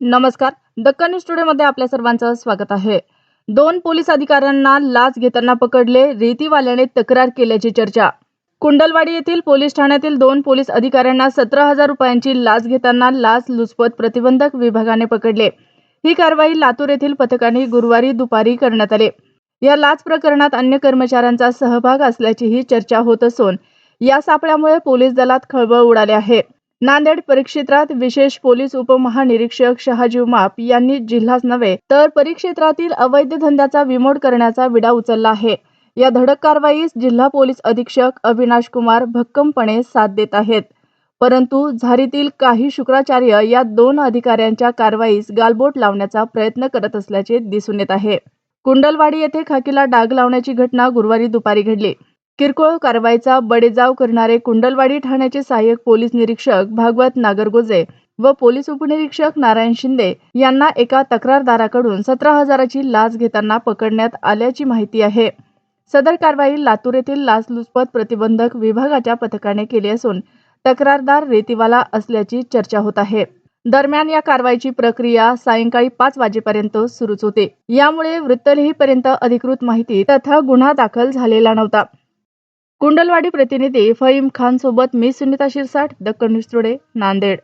नमस्कार. दक्कन स्टुडिओमध्ये आपल्या सर्वांचं स्वागत आहे. दोन पोलीस अधिकाऱ्यांना लाच घेताना पकडले रेतीवाल्याने तक्रार केल्याची चर्चा. कुंडलवाडी येथील पोलीस ठाण्यातील दोन पोलीस अधिकाऱ्यांना सतरा हजार रुपयांची लाच घेताना लाच लुचपत प्रतिबंधक विभागाने पकडले. ही कारवाई लातूर येथील पथकाने गुरुवारी दुपारी करण्यात आली. या लाच प्रकरणात अन्य कर्मचाऱ्यांचा सहभाग असल्याचीही चर्चा होत असून या सापळ्यामुळे पोलीस दलात खळबळ उडाली आहे. नांदेड परिक्षेत्रात विशेष पोलीस उपमहानिरीक्षक शहाजीव माप यांनी जिल्हाच नव्हे तर परिक्षेत्रातील अवैध धंद्याचा विमोड करण्याचा विडा उचलला आहे. या धडक कारवाईस जिल्हा पोलीस अधीक्षक अविनाश कुमार भक्कमपणे साथ देत आहेत. परंतु झारीतील काही शुक्राचार्य या दोन अधिकाऱ्यांच्या कारवाईस गालबोट लावण्याचा प्रयत्न करत असल्याचे दिसून येत आहे. कुंडलवाडी येथे खाकीला डाग लावण्याची घटना गुरुवारी दुपारी घडली. किरकोळ कारवाईचा बडेजाव करणारे कुंडलवाडी ठाण्याचे सहाय्यक पोलीस निरीक्षक भागवत नागरगोजे व पोलीस उपनिरीक्षक नारायण शिंदे यांना एका तक्रारदाराकडून सतरा हजाराची लाच घेताना पकडण्यात आल्याची माहिती आहे. सदर कारवाई लातूर येथील लाचलुचपत प्रतिबंधक विभागाच्या पथकाने केली असून तक्रारदार रेतीवाला असल्याची चर्चा होत आहे. दरम्यान या कारवाईची प्रक्रिया सायंकाळी पाच वाजेपर्यंत सुरूच होते. यामुळे वृत्तलेहीपर्यंत अधिकृत माहिती तथा गुन्हा दाखल झालेला नव्हता. कुंडलवाडी प्रतिनिधी फहीम खान सोबत मी सुनीता शिरसाट दक्कन न्यूज टुडे नांदेड.